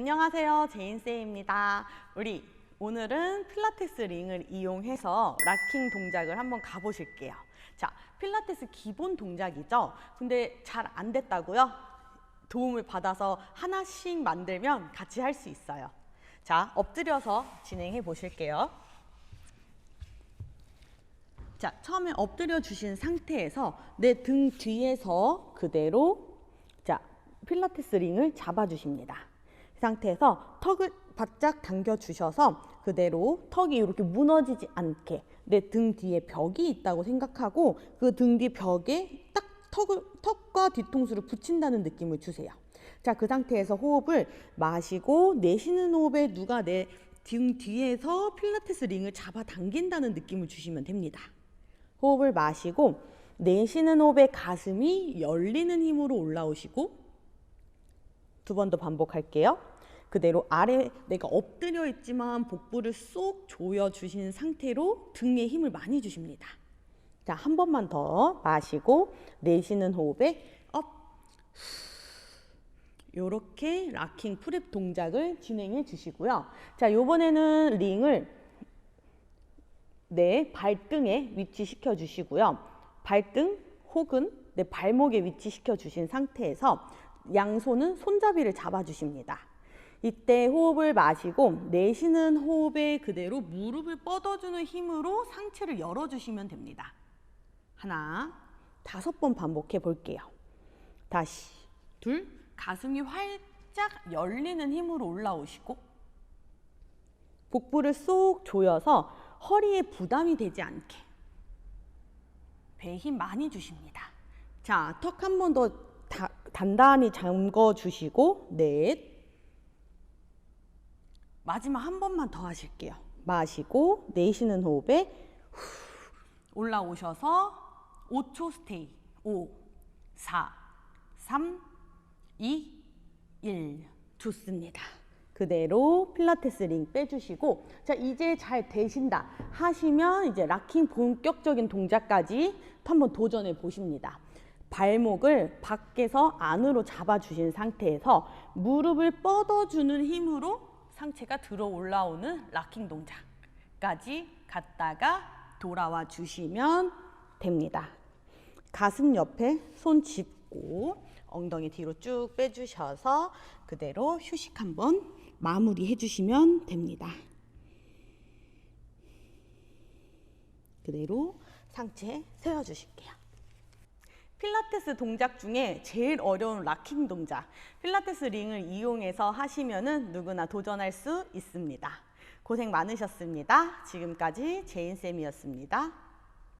안녕하세요. 제인쌤입니다. 우리 오늘은 필라테스 링을 이용해서 락킹 동작을 한번 가보실게요. 자, 필라테스 기본 동작이죠? 근데 잘 안 됐다고요? 도움을 받아서 하나씩 만들면 같이 할 수 있어요. 자, 엎드려서 진행해 보실게요. 자, 처음에 엎드려 주신 상태에서 내 등 뒤에서 그대로 자, 필라테스 링을 잡아 주십니다. 이 상태에서 턱을 바짝 당겨 주셔서 그대로 턱이 이렇게 무너지지 않게 내 등 뒤에 벽이 있다고 생각하고 그 등 뒤 벽에 딱 턱을 턱과 뒤통수를 붙인다는 느낌을 주세요. 자, 그 상태에서 호흡을 마시고 내쉬는 호흡에 누가 내 등 뒤에서 필라테스 링을 잡아 당긴다는 느낌을 주시면 됩니다. 호흡을 마시고 내쉬는 호흡에 가슴이 열리는 힘으로 올라오시고 두 번 더 반복할게요. 그대로 아래 내가 엎드려 있지만 복부를 쏙 조여 주신 상태로 등에 힘을 많이 주십니다. 자, 한 번만 더 마시고 내쉬는 호흡에 업 요렇게 락킹 프랩 동작을 진행해 주시고요. 자, 요번에는 링을 내 발등에 위치시켜 주시고요. 발등 혹은 내 발목에 위치시켜 주신 상태에서 양손은 손잡이를 잡아 주십니다. 이때 호흡을 마시고 내쉬는 호흡에 그대로 무릎을 뻗어주는 힘으로 상체를 열어주시면 됩니다. 하나, 다섯 번 반복해 볼게요. 다시, 둘, 가슴이 활짝 열리는 힘으로 올라오시고 복부를 쏙 조여서 허리에 부담이 되지 않게 배에 힘 많이 주십니다. 자, 턱 한 번 더 단단히 잠궈 주시고 넷 마지막 한 번만 더 하실게요. 마시고 내쉬는 호흡에 후, 올라오셔서 5초 스테이. 5, 4, 3, 2, 1. 좋습니다. 그대로 필라테스 링 빼주시고 자 이제 잘 되신다 하시면 이제 락킹 본격적인 동작까지 한번 도전해 보십니다. 발목을 밖에서 안으로 잡아주신 상태에서 무릎을 뻗어주는 힘으로 상체가 들어 올라오는 락킹 동작까지 갔다가 돌아와 주시면 됩니다. 가슴 옆에 손 짚고 엉덩이 뒤로 쭉 빼주셔서 그대로 휴식 한번 마무리 해 주시면 됩니다. 그대로 상체 세워주실게요. 필라테스 동작 중에 제일 어려운 락킹 동작. 필라테스 링을 이용해서 하시면은 누구나 도전할 수 있습니다. 고생 많으셨습니다. 지금까지 제인쌤이었습니다.